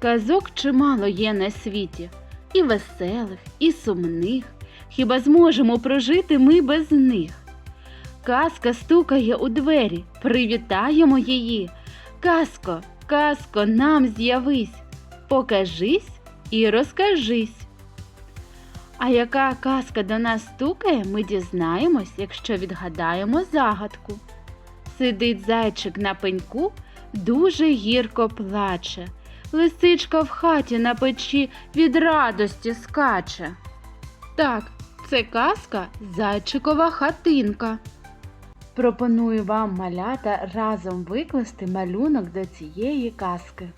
Казок чимало є на світі, і веселих, і сумних. Хіба зможемо прожити ми без них? Казка стукає у двері, привітаємо її. Казко, казко, нам з'явись, покажись і розкажись. А яка казка до нас стукає, ми дізнаємось, якщо відгадаємо загадку. Сидить зайчик на пеньку, дуже гірко плаче. Лисичка в хаті на печі від радості скаче. Так, це казка Зайчикова хатинка. Пропоную вам малята разом викласти малюнок до цієї казки.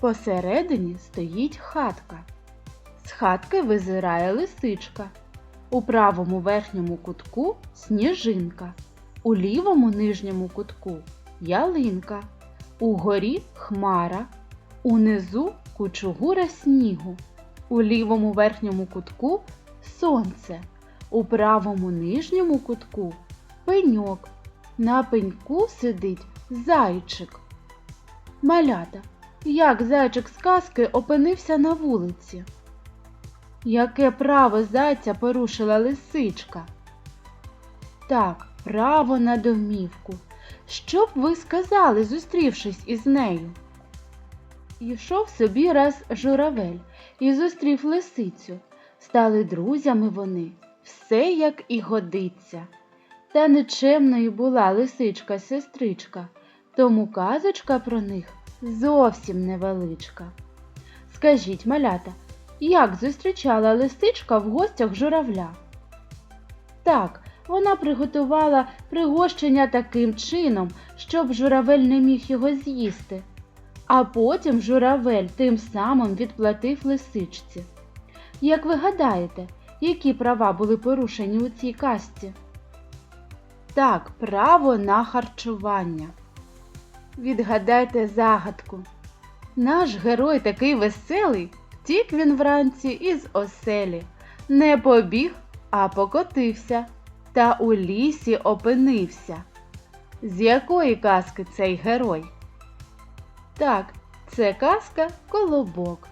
Посередині стоїть хатка. З хатки визирає лисичка. У правому верхньому кутку сніжинка, у лівому нижньому кутку ялинка, угорі хмара, унизу кучугура снігу, у лівому верхньому кутку сонце, у правому нижньому кутку пеньок. На пеньку сидить зайчик. Малята, як зайчик з казки опинився на вулиці? Яке право зайця порушила лисичка? Так, право на домівку. Що б ви сказали, зустрівшись із нею? Йшов собі раз журавель і зустрів лисицю. Стали друзями вони, все як і годиться. Та нечемною була лисичка-сестричка, тому казочка про них зовсім невеличка. Скажіть, малята, як зустрічала лисичка в гостях журавля? Так, вона приготувала пригощення таким чином, щоб журавель не міг його з'їсти. А потім журавель тим самим відплатив лисичці. Як ви гадаєте, які права були порушені у цій казці? Так, право на харчування. Відгадайте загадку. Наш герой такий веселий, втік він вранці із оселі. Не побіг, а покотився, та у лісі опинився. З якої казки цей герой? Так, це казка Колобок.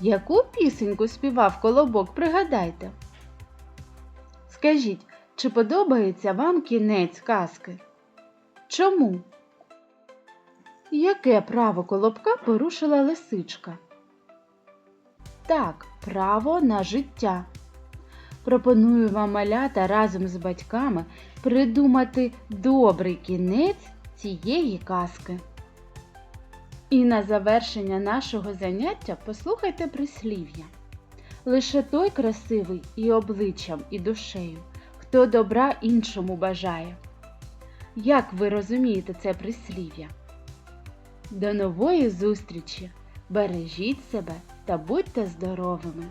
Яку пісеньку співав Колобок, пригадайте. Скажіть, чи подобається вам кінець казки? Чому? Яке право колобка порушила лисичка? Так, право на життя. Пропоную вам малята разом з батьками придумати добрий кінець цієї казки. І на завершення нашого заняття послухайте прислів'я. Лише той красивий і обличчям, і душею, хто добра іншому бажає. Як ви розумієте це прислів'я? До нової зустрічі! Бережіть себе та будьте здоровими!